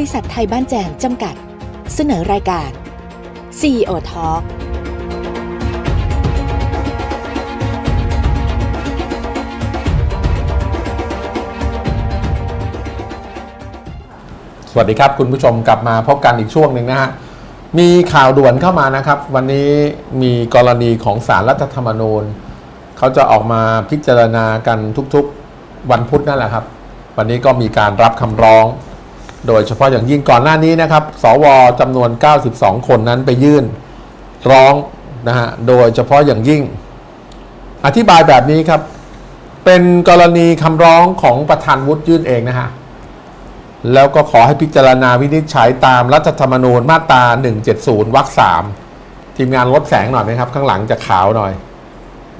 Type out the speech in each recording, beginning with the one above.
ริษัทไทยบ้านแจมจำกัด เสนอรายการ CEO Talk สวัสดีครับ คุณผู้ชมกลับมาพบกันอีกช่วงหนึ่งนะฮะ มีข่าวด่วนเข้ามานะครับ วันนี้มีกรณีของสารรัฐธรรมนูญเขาจะออกมาพิจารณากันทุกๆวันพุธนั่นแหละครับ วันนี้ก็มีการรับคำร้อง โดยเฉพาะอย่างยิ่งก่อนหน้านี้นะครับ สวจำนวน 92 คนนั้นไปยื่นร้องนะฮะ โดยเฉพาะอย่างยิ่ง อธิบายแบบนี้ครับ เป็นกรณีคำร้องของประธานวุฒิยื่นเองนะฮะ แล้วก็ขอให้พิจารณาวินิจฉัยตามรัฐธรรมนูญมาตรา 170วรรคสามทีมงานลดแสงหน่อยไหมครับ ข้างหลังจะขาวหน่อย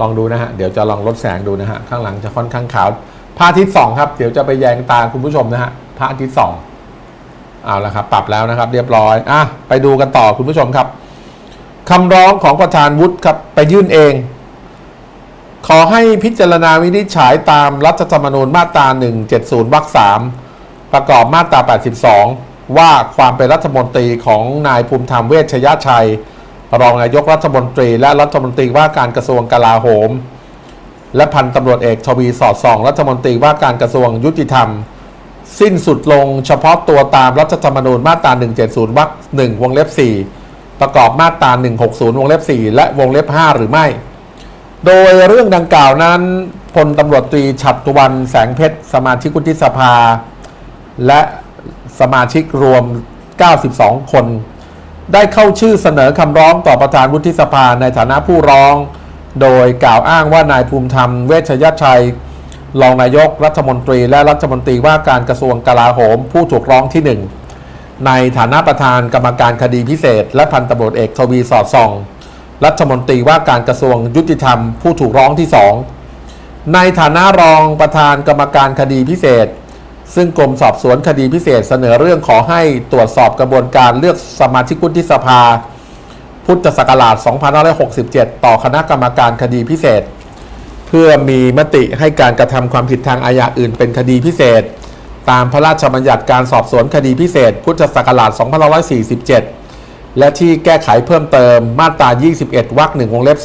ลองดูนะฮะ เดี๋ยวจะลองลดแสงดูนะฮะ ข้างหลังจะค่อนข้างขาวพระอาทิตย์สองครับ เดี๋ยวจะไปแยงตาคุณผู้ชมนะฮะพระอาทิตย์สอง เอาละครับ ปรับแล้วนะครับ เรียบร้อยอะไปดูกันต่อคุณผู้ชมครับคำร้องของประธานวุฒิครับไปยื่นเอง ขอให้พิจารณาวินิจฉัยตามรัฐธรรมนูญมาตรา 170 วรรคสามประกอบมาตรา 82 ว่าความเป็นรัฐมนตรีของนายภูมิธรรมเวชยชัย รองนายกรัฐมนตรีและรัฐมนตรีว่าการกระทรวงกลาโหม และพันตำรวจเอกทวีสอดส่อง รัฐมนตรีว่าการกระทรวงยุติธรรม สิ้นสุดลงเฉพาะตัวตามรัฐธรรมนูญมาตรา 170วรรค1วงเล็บ 4 ประกอบมาตรา 160 วงเล็บ 4 และวงเล็บ 5 หรือไม่ โดยเรื่องดังกล่าวนั้นพลตำรวจตรีฉัตรวันแสงเพชร สมาชิกวุฒิสภา และสมาชิกรวม 92 คน ได้เข้าชื่อเสนอคำร้องต่อประธานวุฒิสภาในฐานะผู้ร้อง โดยกล่าวอ้างว่านายภูมิธรรมเวชยชัย รองนายกรัฐมนตรีและรัฐมนตรีว่าการกระทรวงกลาโหม ผู้ถูกร้องที่หนึ่งในฐานะประธานกรรมการคดีพิเศษ และพันตำรวจเอกทวีสอดส่อง รัฐมนตรีว่าการกระทรวงยุติธรรม ผู้ถูกร้องที่สองในฐานะรองประธานกรรมการคดีพิเศษ ซึ่งกรมสอบสวนคดีพิเศษเสนอเรื่องขอให้ตรวจสอบกระบวนการเลือกสมาชิกวุฒิสภา พุทธศักราช 2567 ต่อคณะกรรมการคดีพิเศษ เพื่อมีมติให้การกระทำความผิดทางอาญาอื่นเป็นคดีพิเศษ ตามพระราชบัญญัติการสอบสวนคดีพิเศษ พุทธศักราช2547 และที่แก้ไขเพิ่มเติมมาตรา 21 วรรคหนึ่งวงเล็บ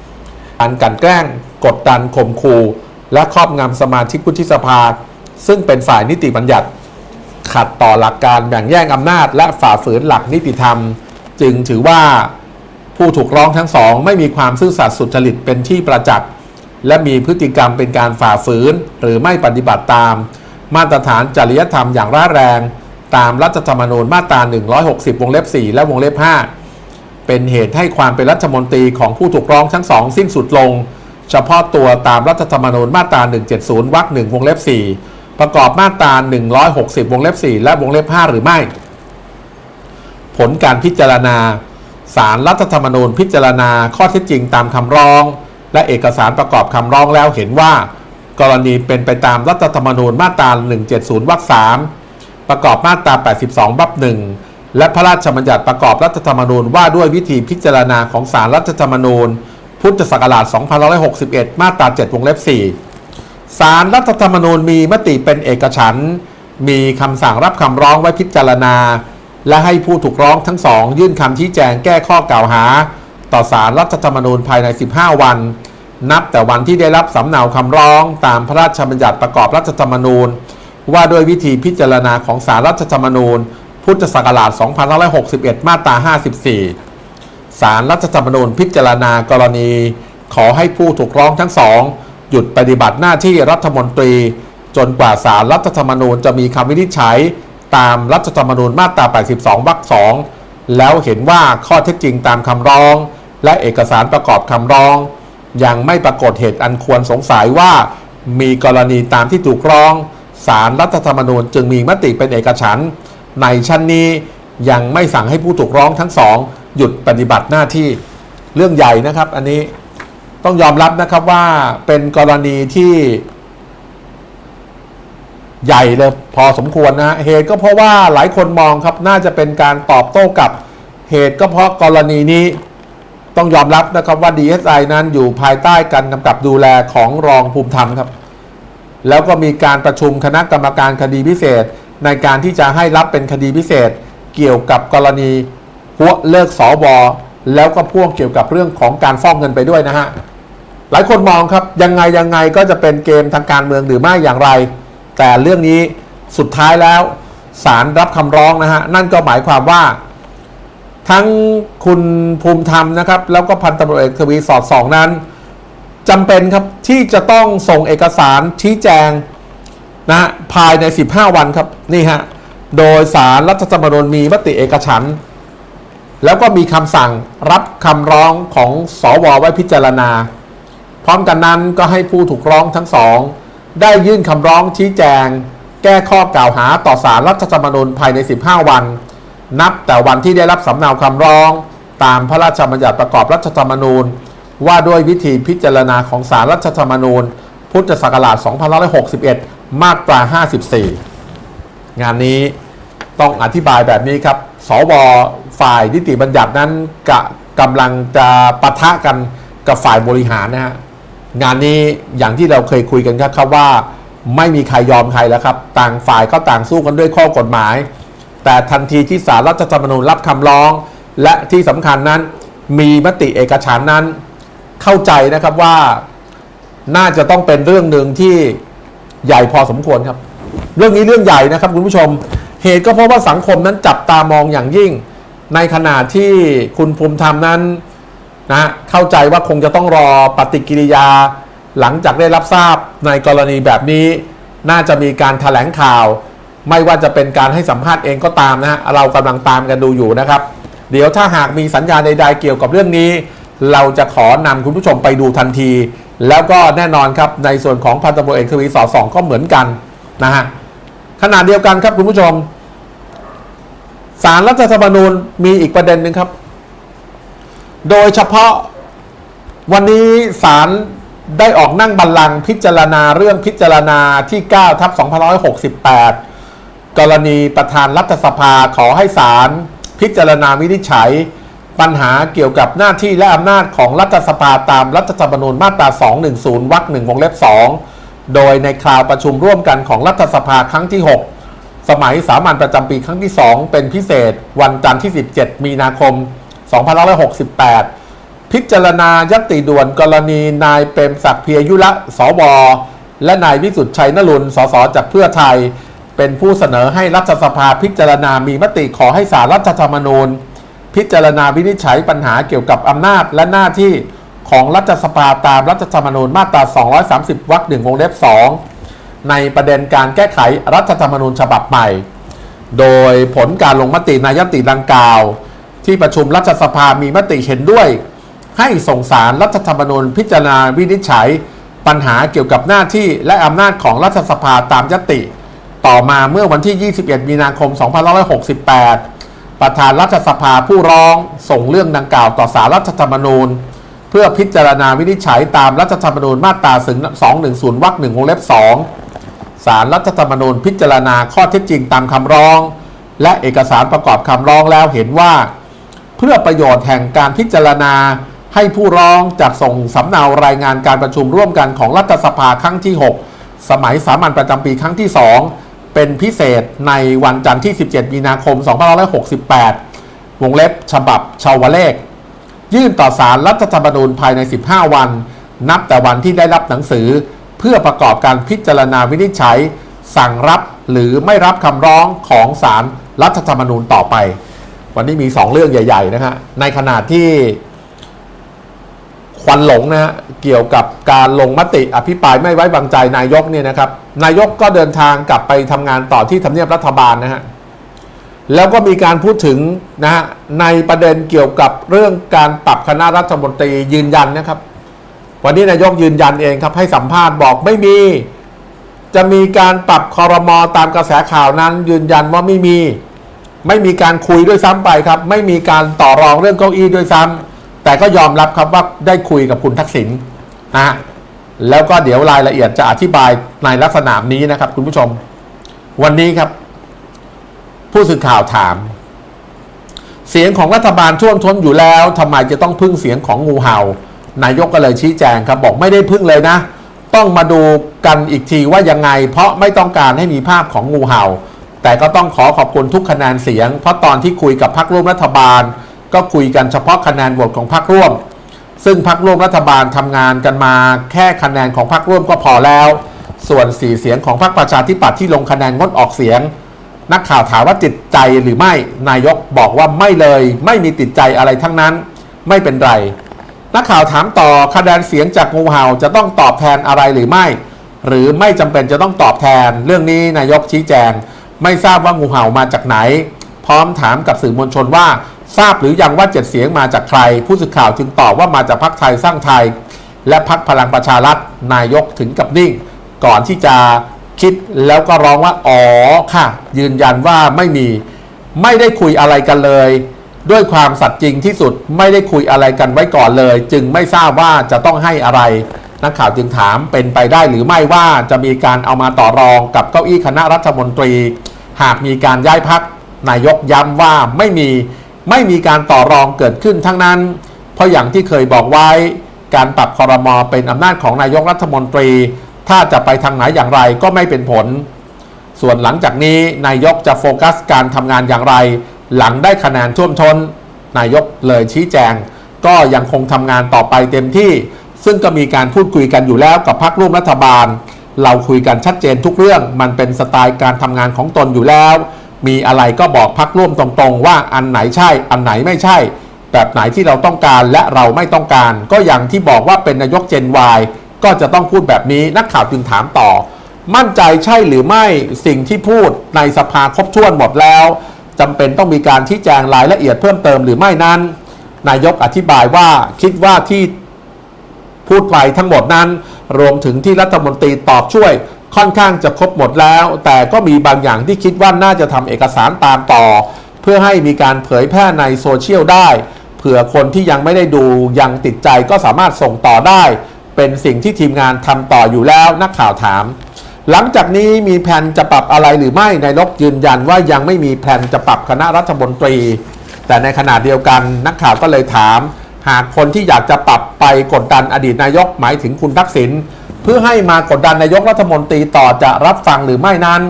2อันกันแกล้ง กดดันข่มขู่ และครอบงำสมาชิกวุฒิสภา ซึ่งเป็นฝ่ายนิติบัญญัติ ขัดต่อหลักการแบ่งแยกอำนาจ และฝ่าฝืนหลักนิติธรรม จึงถือว่าผู้ถูกร้องทั้งสองไม่มีความซื่อสัตย์สุจริตเป็นที่ประจักษ์ และมีพฤติกรรมเป็นการฝ่าฝืน หรือไม่ปฏิบัติตาม มาตรฐานจริยธรรมอย่างร้ายแรง ตามรัฐธรรมนูญมาตรา 160 วงเล็บ 4 และวงเล็บ 5 เป็นเหตุให้ความเป็นรัฐมนตรีของผู้ถูกร้องทั้งสองสิ้นสุดลง เฉพาะตัวตามรัฐธรรมนูญมาตรา 170 วรรค 1 วงเล็บ 4 ประกอบมาตรา 160 วงเล็บ 4 และวงเล็บ 5 หรือไม่ ผลการพิจารณาสารรัฐธรรมนูญพิจารณาข้อเท็จจริงตามคำร้อง และเอกสารประกอบคำร้องแล้วเห็นว่า กรณีเป็นไปตามรัฐธรรมนูญมาตรา 170 วรรค 3 ประกอบมาตรา 82วรรค 1 และพระราชบัญญัติประกอบรัฐธรรมนูญว่าด้วยวิธีพิจารณาของสารรัฐธรรมนูญ พุทธศักราช2561 มาตรา 7 วงเล็บ 4 สารรัฐธรรมนูญมีมติเป็นเอกฉันท์มีคำสั่งรับคำร้องไว้พิจารณา และให้ผู้ถูกร้องทั้งสองยื่นคำชี้แจงแก้ข้อกล่าวหา ต่อสารรัฐธรรมนูญภายใน 15 วัน นับแต่วันที่ได้รับสำเนาคำร้องตามพระราชบัญญัติประกอบรัฐธรรมนูญ ว่าด้วยวิธีพิจารณาของสารรัฐธรรมนูญ พุทธศักราช 2561 มาตรา 54 สารรัฐธรรมนูญพิจารณากรณี ขอให้ผู้ถูกร้องทั้งสอง หยุดปฏิบัติหน้าที่รัฐมนตรี จนกว่าสารรัฐธรรมนูญจะมีคำวินิจฉัยตามรัฐธรรมนูญมาตรา 82 วรรค 2 แล้วเห็นว่าข้อเท็จจริงตามคำร้อง และเอกสารประกอบคำร้อง ยังไม่ปรากฏเหตุอันควรสงสัยว่า มีกรณีตามที่ถูกร้องสารรัฐธรรมนูญจึงมีมติเป็นเอกฉันท์ในชั้นนี้ยังไม่สั่งให้ผู้ถูกร้องทั้งสอง หยุดปฏิบัติหน้าที่เรื่องใหญ่นะครับ อันนี้ต้องยอมรับนะครับว่าเป็นกรณีที่ ใหญ่เลยพอสมควรนะเหตุก็เพราะว่าหลายคนมองครับน่าจะเป็นการตอบโต้กับเหตุก็เพราะกรณีนี้ ต้องยอมรับนะครับว่า DSI นั้นอยู่ภายใต้การกำกับดูแลของรองภูมิธรรมครับ แล้วก็มีการประชุมคณะกรรมการคดีพิเศษ ในการที่จะให้รับเป็นคดีพิเศษ เกี่ยวกับกรณีหัวเลิกสอบอแล้วก็พ่วงเกี่ยวกับเรื่องของการฟ้องเงินไปด้วยนะฮะหลายคนมองครับยังไงยังไงก็จะเป็นเกมทางการเมืองหรือไม่อย่างไร แต่เรื่องนี้สุดท้ายแล้วศาลรับคำร้องนะฮะนั่นก็หมายความว่า ทั้งคุณภูมิธรรมนะครับ แล้วก็พันตำรวจเอกทวีสอดสองนั้นจำเป็นครับที่จะต้องส่งเอกสารชี้แจงนะภายใน 15 วันครับนี่ฮะโดยสารรัฐธรรมนูญมีมติเอกฉันแล้วก็มีคำสั่งรับคำร้องของสอวไว้พิจารณา พร้อมกันนั้นก็ให้ผู้ถูกร้องทั้งสอง ได้ยื่นคำร้องชี้แจง แก้ข้อกล่าวหาต่อสารรัฐธรรมนูญภายใน 15 วัน นับแต่วันที่ได้รับสำเนาคำร้อง ตามพระราชบัญญัติประกอบรัฐธรรมนูญ ว่าด้วยวิธีพิจารณาของสารรัฐธรรมนูญ พุทธศักราช 2561 มาตรา 54 งานนี้ต้องอธิบายแบบนี้ครับ สวฝ่ายนิติบัญญัตินั้นกะกำลังจะปะทะกันกับฝ่ายบริหารนะฮะงานนี้อย่างที่เราเคยคุยกันครับครับว่า ไม่มีใครยอมใครแล้วครับ ต่างฝ่ายก็ต่างสู้กันด้วยข้อกฎหมาย แต่ทันทีที่สารรัฐธรรมนูญรับคำร้อง และที่สำคัญนั้นมีมติเอกฉันนั้น เข้าใจนะครับว่าน่าจะต้องเป็นเรื่องหนึ่งที่ใหญ่พอสมควรครับ เรื่องนี้เรื่องใหญ่นะครับคุณผู้ชม เหตุก็เพราะว่าสังคมนั้นจับตามองอย่างยิ่ง ในขณะที่คุณภูมิธรรมนั้นนะเข้าใจว่าคงจะต้องรอปฏิกิริยา หลังจากได้รับทราบในกรณีแบบนี้ น่าจะมีการถแถลงข่าว ไม่ว่าจะเป็นการให้สัมภาษณ์เองก็ตามนะฮะเรากำลังตามกันดูอยู่นะครับ เดี๋ยวถ้าหากมีสัญญาใดๆเกี่ยวกับเรื่องนี้ เราจะขอนำคุณผู้ชมไปดูทันที แล้วก็แน่นอนครับในส่วนของพันตำรวจเอกทวีสอสองก็เหมือนกันนะฮะขณะเดียวกันครับคุณผู้ชมสารรัฐธรรมนูญมีอีกประเด็นหนึ่งครับ โดยเฉพาะวันนี้ศาลได้ออกนั่งบัลลังก์พิจารณาเรื่องพิจารณาที่ 9 ทับ 2568 กรณีประธานรัฐสภาขอให้ศาลพิจารณาวินิจฉัย ปัญหาเกี่ยวกับหน้าที่และอำนาจของรัฐสภาตามรัฐธรรมนูญมาตรา 210 วรรคหนึ่งวงเล็บ 2 โดยในคราวประชุมร่วมกันของรัฐสภาครั้งที่ 6 สมัยสามัญประจำปีครั้งที่ 2 เป็นพิเศษ วันจันทร์ที่ 17 มีนาคม 2568 พิจารณายตติด่วนกรณีนายเปรมศักดิ์เพียยุระสวและนายวิสุทธิ์ชัยนรุนสสจากเพื่อไทย เป็นผู้เสนอให้รัฐสภาพิจารณามีมติขอให้สารรัฐธรรมนูญ พิจารณาวินิจฉัยปัญหาเกี่ยวกับอำนาจและหน้าที่ของรัฐสภาตามรัฐธรรมนูญมาตรา 230 วรรคหนึ่งวงเล็บ 2 ในประเด็นการแก้ไขรัฐธรรมนูญฉบับใหม่ โดยผลการลงมติในยติดังกล่าว ที่ประชุมรัฐสภามีมติเห็นด้วย ให้ส่งสารรัฐธรรมนูญพิจารณาวินิจฉัย ปัญหาเกี่ยวกับหน้าที่และอำนาจของรัฐสภาตามยติ ต่อมาเมื่อวันที่ 21 มีนาคม 2568 ประธานรัฐสภาผู้ร้องส่งเรื่องดังกล่าวต่อสารรัฐธรรมนูญ เพื่อพิจารณาวินิจฉัยตามรัฐธรรมนูญมาตรา 210 วรรคหนึ่งวงเล็บ 2 สารรัฐธรรมนูญพิจารณาข้อเท็จจริงตามคำร้อง และเอกสารประกอบคำร้องแล้วเห็นว่า เพื่อประโยชน์แห่งการพิจารณาให้ผู้ร้องจัดส่งสำเนารายงานการประชุมร่วมกันของรัฐสภาครั้งที่ 6 สมัยสามัญประจำปีครั้งที่ 2 เป็นพิเศษในวันจันทร์ที่ 17 มีนาคม 2568 วงเล็บฉบับชาวเลข ยื่นต่อสารรัฐธรรมนูญภายใน 15 วัน นับแต่วันที่ได้รับหนังสือ เพื่อประกอบการพิจารณาวินิจฉัย สั่งรับหรือไม่รับคำร้องของสารรัฐธรรมนูญต่อไป วันนี้มี 2 เรื่องใหญ่ ๆ นะฮะในขณะที่ ควันหลงนะฮะเกี่ยวกับการลงมติอภิปรายไม่ไว้วางใจนายกเนี่ยนะครับนายกก็เดินทางกลับไปทำงานต่อที่ทำเนียบรัฐบาลนะฮะแล้วก็มีการพูดถึงนะฮะในประเด็นเกี่ยวกับเรื่องการปรับคณะรัฐมนตรียืนยันนะครับ วันนี้นายกยืนยันเองครับให้สัมภาษณ์บอกไม่มี จะมีการปรับคอรมอตามกระแสข่าวนั้น ยืนยันว่าไม่มี ไม่มีการคุยด้วยซ้ำไปครับ ไม่มีการต่อรองเรื่องเก้าอี้ด้วยซ้ำ แต่ก็ยอมรับครับว่าได้คุยกับคุณทักษิณนะฮะแล้วก็เดี๋ยวรายละเอียดจะอธิบายในลักษณะนี้นะครับ คุณผู้ชม วันนี้ครับ ผู้สื่อข่าวถาม เสียงของรัฐบาลท่วมท้นอยู่แล้วทำไมจะต้องพึ่งเสียงของงูเห่า นายกก็เลยชี้แจงครับ บอกไม่ได้พึ่งเลยนะ ต้องมาดูกันอีกทีว่ายังไง เพราะไม่ต้องการให้มีภาพของงูเห่า แต่แต่ก็ต้องขอขอบคุณทุกคะแนนเสียง เพราะตอนที่คุยกับพรรคร่วมรัฐบาล ก็คุยกันเฉพาะคะแนนโหวตของพรรคร่วม ซึ่งพรรคร่วมรัฐบาลทำงานกันมา แค่คะแนนของพรรคร่วมก็พอแล้ว ส่วน4เสียงของพรรคประชาธิปัตย์ที่ลงคะแนนงดออกเสียง นักข่าวถามว่าติดใจหรือไม่นายกบอกว่าไม่เลย ไม่มีติดใจอะไรทั้งนั้น ไม่เป็นไรนักข่าวถามต่อคะแนนเสียงจากงูเห่าจะต้องตอบแทนอะไรหรือไม่ หรือไม่จำเป็นจะต้องตอบแทน เรื่องนี้นายกชี้แจง ไม่ทราบว่างูเห่ามาจากไหน พร้อมถามกับสื่อมวลชนว่า ทราบหรือยังว่าเจ็ดเสียงมาจากใคร ผู้สื่อข่าวจึงตอบว่ามาจากพรรคไทยสร้างไทย และพรรคพลังประชารัฐนายกถึงกับนิ่ง ก่อนที่จะคิดแล้วก็ร้องว่าอ๋อค่ะ ยืนยันว่าไม่มีไม่ได้คุยอะไรกันเลย ด้วยความสัตย์จริงที่สุดไม่ได้คุยอะไรกันไว้ก่อนเลย จึงไม่ทราบว่าจะต้องให้อะไรนักข่าวจึงถามเป็นไปได้หรือไม่ว่าจะมีการเอามาต่อรองกับเก้าอี้คณะรัฐมนตรี หากมีการย้ายพักนายกย้ำว่าไม่มี ไม่มีการต่อรองเกิดขึ้นทั้งนั้น เพราะอย่างที่เคยบอกไว้ การปรับคอรมอเป็นอำนาจของนายกรัฐมนตรี ถ้าจะไปทางไหนอย่างไรก็ไม่เป็นผล ส่วนหลังจากนี้นายกจะโฟกัสการทำงานอย่างไร หลังได้คะแนนท่วมท้น นายกเลยชี้แจง ก็ยังคงทำงานต่อไปเต็มที่ ซึ่งก็มีการพูดคุยกันอยู่แล้วกับพรรคร่วมรัฐบาล เราคุยกันชัดเจนทุกเรื่อง มันเป็นสไตล์การทำงานของตนอยู่แล้ว มีอะไรก็บอกพรรคร่วมตรงๆ ว่าอันไหนใช่ อันไหนไม่ใช่ แบบไหนที่เราต้องการและเราไม่ต้องการ ก็อย่างที่บอกว่าเป็นนายกเจน Y ก็จะต้องพูดแบบนี้นักข่าวจึงถามต่อ มั่นใจใช่หรือไม่สิ่งที่พูดในสภาครบถ้วนหมดแล้วจำเป็นต้องมีการชี้แจงรายละเอียดเพิ่มเติมหรือไม่นั้น นายกอธิบายว่าคิดว่าที่พูดไปทั้งหมดนั้น รวมถึงที่รัฐมนตรีตอบช่วย ค่อนข้างจะครบหมดแล้ว แต่ก็มีบางอย่างที่คิดว่าน่าจะทำเอกสารตามต่อ เพื่อให้มีการเผยแพร่ในโซเชียลได้ เผื่อคนที่ยังไม่ได้ดูยังติดใจก็สามารถส่งต่อได้ เป็นสิ่งที่ทีมงานทำต่ออยู่แล้วนักข่าวถาม หลังจากนี้มีแผนจะปรับอะไรหรือไม่นายกยืนยันว่ายังไม่มีแผนจะปรับคณะรัฐมนตรี แต่ในขณะเดียวกันนักข่าวก็เลยถาม หากคนที่อยากจะปรับไปกดดันอดีตนายกหมายถึงคุณทักษิณ เพื่อให้มากดดันนายกรัฐมนตรีต่อจะรับฟังหรือไม่นั้น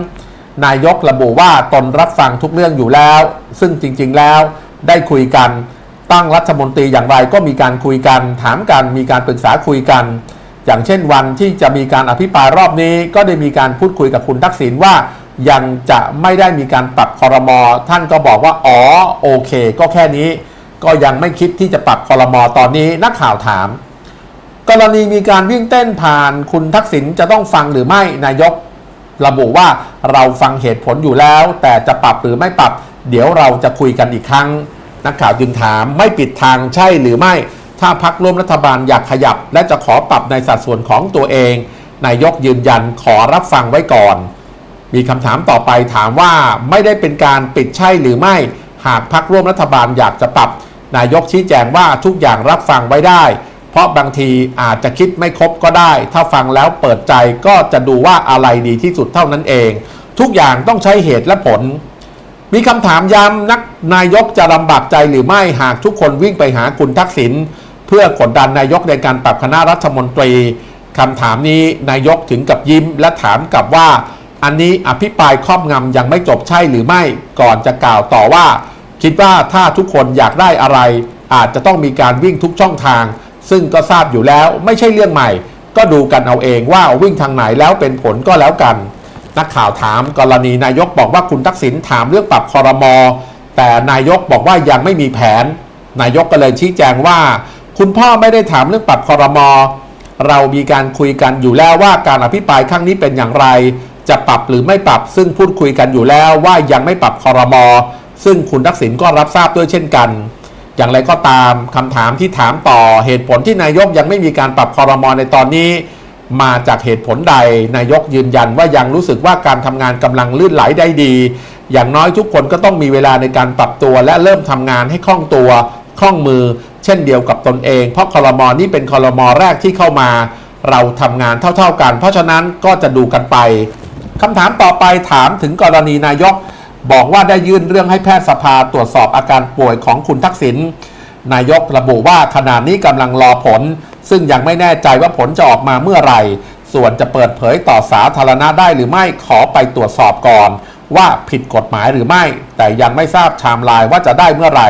นายกระบุว่าตนรับฟังทุกเรื่องอยู่แล้ว ซึ่งจริง ๆ แล้วได้คุยกัน ตั้งรัฐมนตรีอย่างไรก็มีการคุยกัน ถามกันมีการปรึกษาคุยกัน อย่างเช่นวันที่จะมีการอภิปรายรอบนี้ ก็ได้มีการพูดคุยกับคุณทักษิณว่ายังจะไม่ได้มีการปรับคอรมอท่านก็บอกว่าอ๋อโอเค ก็แค่นี้ ก็ยังไม่คิดที่จะปรับคอรมอตอนนี้นักข่าวถาม กรณีมีการวิ่งเต้นผ่านคุณทักษิณจะต้องฟังหรือไม่นายก ระบุว่าเราฟังเหตุผลอยู่แล้ว แต่จะปรับหรือไม่ปรับ เดี๋ยวเราจะคุยกันอีกครั้ง นักข่าวจึงถามไม่ปิดทางใช่หรือไม่ ถ้าพักร่วมรัฐบาลอยากขยับ และจะขอปรับในสัดส่วนของตัวเอง นายกยืนยันขอรับฟังไว้ก่อน มีคำถามต่อไปถามว่าไม่ได้เป็นการปิดใช่หรือไม่ หากพักร่วมรัฐบาลอยากจะปรับ นายกชี้แจงว่าทุกอย่างรับฟังไว้ได้ เพราะบางทีอาจจะคิดไม่ครบก็ได้ ถ้าฟังแล้วเปิดใจก็จะดูว่าอะไรดีที่สุดเท่านั้นเอง ทุกอย่างต้องใช้เหตุและผล มีคำถามย้ำนักนายกจะลำบากใจหรือไม่หากทุกคนวิ่งไปหาคุณทักษิณเพื่อกดดันนายกในการปรับคณะรัฐมนตรีคำถามนี้นายกถึงกับยิ้มและถามกลับว่า อันนี้อภิปรายครอบงำยังไม่จบใช่หรือไม่ก่อนจะกล่าวต่อว่า คิดว่าถ้าทุกคนอยากได้อะไร อาจจะต้องมีการวิ่งทุกช่องทาง ซึ่งก็ทราบอยู่แล้วไม่ใช่เรื่องใหม่ ก็ดูกันเอาเองว่าวิ่งทางไหนแล้วเป็นผลก็แล้วกัน นักข่าวถามกรณีนายกบอกว่าคุณทักษิณถามเรื่องปรับคอรมอแต่นายกบอกว่ายังไม่มีแผน นายกก็เลยชี้แจงว่า คุณพ่อไม่ได้ถามเรื่องปรับคอรมอเรามีการคุยกันอยู่แล้วว่าการอภิปรายครั้งนี้เป็นอย่างไร จะปรับหรือไม่ปรับซึ่งพูดคุยกันอยู่แล้วว่ายังไม่ปรับคอรมอซึ่งคุณทักษิณก็รับทราบด้วยเช่นกัน อย่างไรก็ตามคำถามที่ถามต่อเหตุผลที่นายกยังไม่มีการปรับคอรมอในตอนนี้ มาจากเหตุผลใดนายกยืนยันว่ายังรู้สึกว่าการทำงานกำลังลื่นไหลได้ดี อย่างน้อยทุกคนก็ต้องมีเวลาในการปรับตัว และเริ่มทำงานให้คล่องตัวคล่องมือ เช่นเดียวกับตนเอง เพราะคอรมอนี่เป็นคอรมอแรกที่เข้ามา เราทำงานเท่าๆกัน เพราะฉะนั้นก็จะดูกันไปคำถามต่อไปถามถึงกรณีนายก บอกว่าได้ยื่นเรื่องให้แพทยสภาตรวจสอบอาการป่วยของคุณทักษิณนายกระบุว่าขณะนี้กำลังรอผล ซึ่งยังไม่แน่ใจว่าผลจะออกมาเมื่อไหร่ ส่วนจะเปิดเผยต่อสาธารณะได้หรือไม่ขอไปตรวจสอบก่อน ว่าผิดกฎหมายหรือไม่ แต่ยังไม่ทราบไทม์ไลน์ว่าจะได้เมื่อไหร่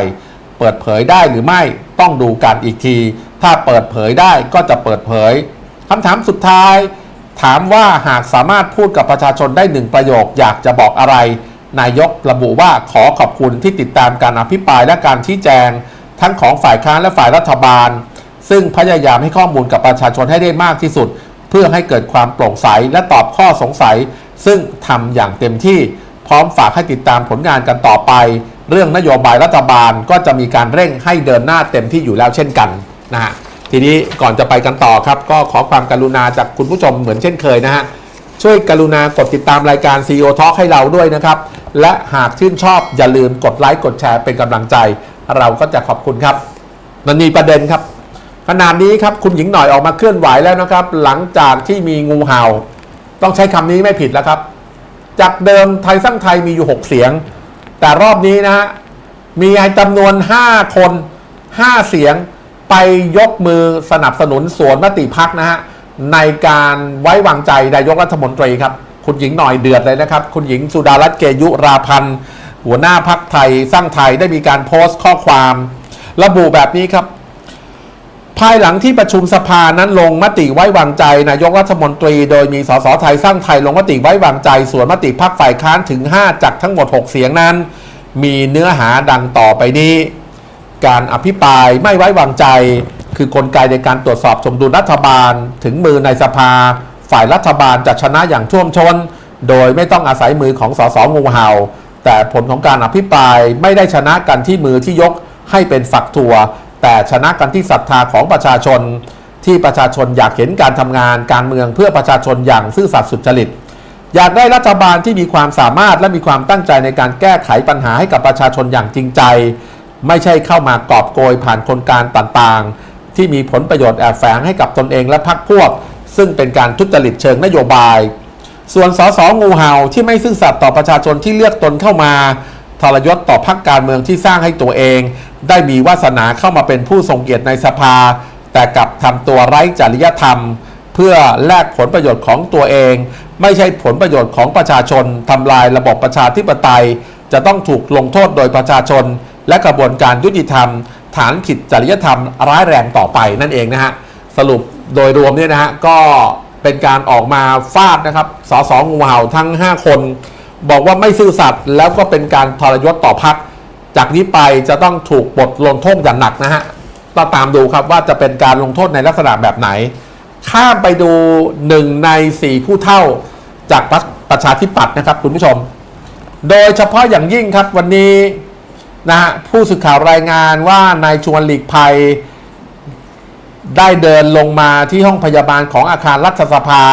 เปิดเผยได้หรือไม่ต้องดูกันอีกที ถ้าเปิดเผยได้ก็จะเปิดเผยคำถามสุดท้าย ถามว่าหากสามารถพูดกับประชาชนได้หนึ่งประโยคอยากจะบอกอะไร นายกระบุว่าขอขอบคุณที่ติดตามการอภิปรายและการชี้แจง ทั้งของฝ่ายค้านและฝ่ายรัฐบาล ซึ่งพยายามให้ข้อมูลกับประชาชนให้ได้มากที่สุด เพื่อให้เกิดความโปร่งใสและตอบข้อสงสัย ซึ่งทำอย่างเต็มที่พร้อมฝากให้ติดตามผลงานกันต่อไป เรื่องนโยบายรัฐบาลก็จะมีการเร่งให้เดินหน้าเต็มที่อยู่แล้วเช่นกันนะฮะทีนี้ก่อนจะไปกันต่อครับ ก็ขอความกรุณาจากคุณผู้ชมเหมือนเช่นเคยนะฮะ ช่วยกรุณากดติดตามรายการ CEO Talk ให้เราด้วยนะครับ และหากชื่นชอบอย่าลืมกดไลค์กดแชร์เป็นกำลังใจ เราก็จะขอบคุณครับมันมีประเด็นครับขนาดนี้ครับคุณหญิงหน่อยออกมาเคลื่อนไหวแล้วนะครับ หลังจากที่มีงูเห่า ต้องใช้คำนี้ไม่ผิดแล้วครับ จากเดิมไทยสร้างไทยมีอยู่ 6 เสียง แต่รอบนี้นะฮะมีจำนวน 5 คน 5 เสียงไปยกมือสนับสนุนสวนมติพักนะฮะ ในการไว้วางใจนายกรัฐมนตรีครับ คุณหญิงหน่อยเดือดเลยนะครับ คุณหญิงสุดารัตน์เกยุราพันธ์หัวหน้าพักไทยสร้างไทยได้มีการโพสต์ข้อความ ระบุแบบนี้ครับ ภายหลังที่ประชุมสภานั้นลงมติไว้วางใจนายกรัฐมนตรี โดยมีสสไทยสร้างไทยลงมติไว้วางใจ ส่วนมติพักฝ่ายค้านถึง 5 จากทั้งหมด 6 เสียงนั้น มีเนื้อหาดังต่อไปนี้ การอภิปรายไม่ไว้วางใจ คือกลไกในการตรวจสอบสมดุลรัฐบาล ถึงมือในสภา ฝ่ายรัฐบาลจะชนะอย่างท่วมชน โดยไม่ต้องอาศัยมือของสสงูเห่า แต่ผลของการอภิปรายไม่ได้ชนะกันที่มือที่ยกให้เป็นฝักถั่วแต่ชนะกันที่ศรัทธาของประชาชน ที่ประชาชนอยากเห็นการทำงานการเมืองเพื่อประชาชนอย่างซื่อสัตย์สุจริตอยากได้รัฐบาลที่มีความสามารถและมีความตั้งใจในการแก้ไขปัญหาให้กับประชาชนอย่างจริงใจ ไม่ใช่เข้ามากอบโกยผ่านครงการต่างๆ ที่มีผลประโยชน์แอบแฝงให้กับตนเองและพรรคพวก ซึ่งเป็นการทุจริตเชิงนโยบาย ส่วนสสงูเห่าที่ไม่ซื่อสัตย์ต่อประชาชนที่เลือกตนเข้ามาทรยศต่อพรรคการเมืองที่สร้างให้ตัวเอง ได้มีวาสนาเข้ามาเป็นผู้ทรงเกียรติในสภา แต่กลับทำตัวไร้จริยธรรม เพื่อแลกผลประโยชน์ของตัวเอง ไม่ใช่ผลประโยชน์ของประชาชนทำลายระบบประชาธิปไตย จะต้องถูกลงโทษโดยประชาชน และกระบวนการยุติธรรม ฐานผิดจริยธรรมร้ายแรงต่อไปนั่นเองนะฮะสรุปโดยรวมเนี่ยนะฮะก็เป็นการออกมาฟาดนะครับสสงูเห่าทั้ง 5 คน บอกว่าไม่ซื่อสัตย์แล้วก็เป็นการทรยศต่อพัก จากนี้ไปจะต้องถูกบทลงโทษอย่างหนักนะฮะต้องตามดูครับว่าจะเป็นการลงโทษในลักษณะแบบไหน ข้ามไปดูหนึ่งในสี่ผู้เท่าจากพรรคประชาธิปัตย์นะครับคุณผู้ชม โดยเฉพาะอย่างยิ่งครับวันนี้ นะฮะผู้สื่อข่าวรายงานว่านายชวนหลีกภัย ได้เดินลงมาที่ห้องพยาบาลของอาคารรัฐสภา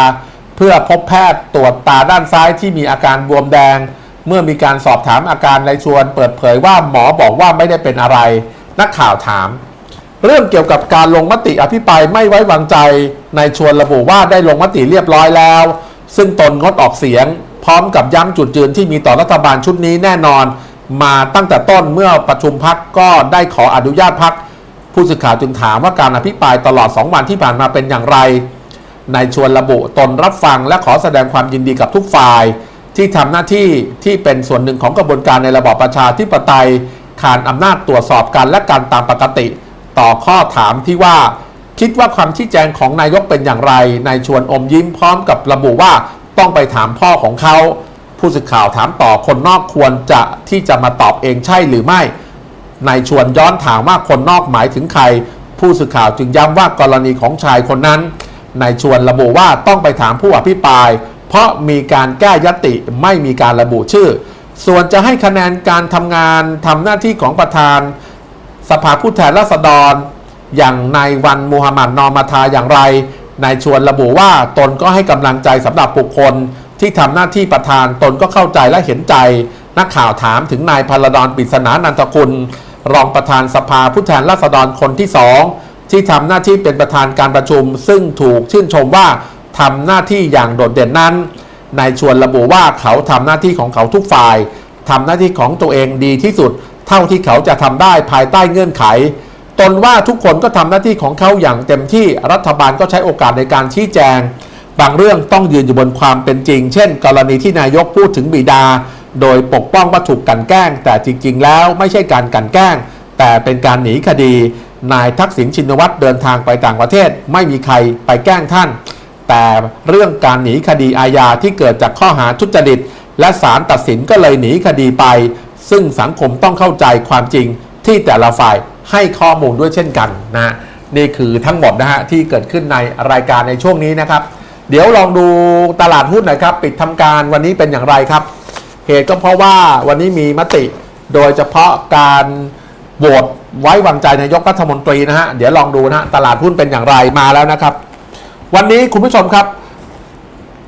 เพื่อพบแพทย์ตรวจตาด้านซ้ายที่มีอาการบวมแดง เมื่อมีการสอบถามอาการนายชวนเปิดเผยว่าหมอบอกว่าไม่ได้เป็นอะไร นักข่าวถาม เรื่องเกี่ยวกับการลงมติอภิปรายไม่ไว้วางใจนายชวนระบุว่าได้ลงมติเรียบร้อยแล้ว ซึ่งตนงดออกเสียง พร้อมกับย้ำจุดยืนที่มีต่อรัฐบาลชุดนี้แน่นอน มาตั้งแต่ต้นเมื่อประชุมพักก็ได้ขออนุญาตพักผู้สื่อข่าวจึงถามว่าการอภิปรายตลอด 2 วันที่ผ่านมาเป็นอย่างไรนายชวนระบุตนรับฟังและขอแสดงความยินดีกับทุกฝ่าย ที่ทำหน้าที่ที่เป็นส่วนหนึ่งของกระบวนการในระบอบประชาธิปไตยขานอำนาจตรวจสอบกันและการตามปกติ ต่อข้อถามที่ว่า คิดว่าความชี้แจงของนายกเป็นอย่างไรนายชวนอมยิ้มพร้อมกับระบุว่าต้องไปถามพ่อของเขา ผู้สื่อข่าวถามต่อคนนอกควรจะที่จะมาตอบเองใช่หรือไม่นายชวนย้อนถามว่าคนนอกหมายถึงใคร ผู้สื่อข่าวจึงย้ำว่ากรณีของชายคนนั้นนายชวนระบุว่าต้องไปถามผู้อภิปราย เพราะมีการแก้ยติไม่มีการระบุชื่อ ส่วนจะให้คะแนนการทำงานทำหน้าที่ของประธาน สภาผู้แทนราษฎร อย่างนายวันมูฮัมหมัดนอมาทาอย่างไรนายชวนระบุว่าตนก็ให้กำลังใจสำหรับบุคคล ที่ทำหน้าที่ประธานตนก็เข้าใจและเห็นใจ นักข่าวถามถึงนายพลดอนปิศนานันทคุณรองประธานสภาผู้แทนราษฎรคนที่สองที่ทำหน้าที่เป็นประธานการประชุม ซึ่งถูกชื่นชมว่าทำหน้าที่อย่างโดดเด่นนั้นนายชวนระบุว่าเขาทำหน้าที่ของเขาทุกฝ่ายทำหน้าที่ของตัวเองดีที่สุด เท่าที่เขาจะทำได้ภายใต้เงื่อนไข ตนว่าทุกคนก็ทำหน้าที่ของเขาอย่างเต็มที่รัฐบาลก็ใช้โอกาสในการชี้แจง บางเรื่องต้องยืนอยู่บนความเป็นจริง เช่น กรณีที่นายกพูดถึงบิดา โดยปกป้องว่าถูกกันแกล้ง แต่จริง ๆ แล้วไม่ใช่การกันแกล้ง แต่เป็นการหนีคดี นายทักษิณชินวัตรเดินทางไปต่างประเทศ ไม่มีใครไปแกล้งท่าน แต่เรื่องการหนีคดีอาญาที่เกิดจากข้อหาทุจริต และศาลตัดสินก็เลยหนีคดีไป ซึ่งสังคมต้องเข้าใจความจริงที่แต่ละฝ่ายให้ข้อมูลด้วยเช่นกันนะนี่คือทั้งหมดนะฮะที่เกิดขึ้นในรายการในช่วงนี้นะครับ เดี๋ยวลองดูตลาดหุ้นหน่อยครับ ปิดทำการวันนี้เป็นอย่างไรครับ เหตุก็เพราะว่าวันนี้มีมติโดยเฉพาะการโหวตไว้วางใจนายกรัฐมนตรีนะฮะ เดี๋ยวลองดูนะฮะตลาดหุ้นเป็นอย่างไรมาแล้วนะครับ วันนี้คุณผู้ชมครับ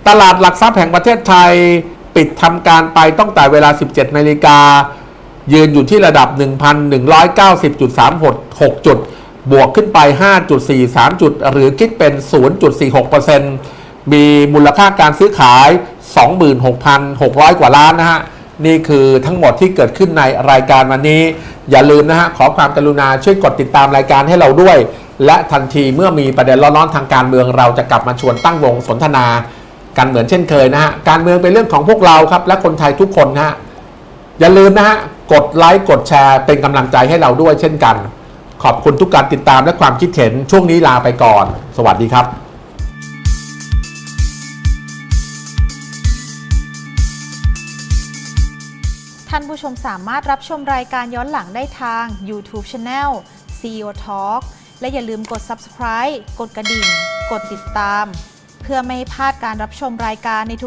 ตลาดหลักทรัพย์แห่งประเทศไทยปิดทำการไปตั้งแต่เวลา 17นาฬิกายืนอยู่ที่ระดับ 1,190.36 จุด บวกขึ้นไป 5.43 จุด หรือคิดเป็น 0.46% มีมูลค่าการซื้อขาย 26,600 กว่าล้านนะฮะ นี่คือทั้งหมดที่เกิดขึ้นในรายการวันนี้ อย่าลืมนะฮะ ขอความกรุณาช่วยกดติดตามรายการให้เราด้วย และทันทีเมื่อมีประเด็นร้อนๆทางการเมืองเราจะกลับมาชวนตั้งวงสนทนา กันเหมือนเช่นเคยนะฮะ การเมืองเป็นเรื่องของพวกเราครับ และคนไทยทุกคนนะฮะ อย่าลืมนะฮะ กดไลค์กดแชร์เป็นกำลังใจให้เราด้วยเช่นกัน ขอบคุณทุกการติดตามและความคิดเห็นช่วงนี้ลาไปก่อน สวัสดีครับ ท่านผู้ชมสามารถรับชมรายการย้อนหลังได้ทาง YouTube Channel CEO Talk และอย่าลืมกด Subscribe กดกระดิ่ง กดติดตาม เพื่อไม่ให้พลาดการรับชมรายการในทุก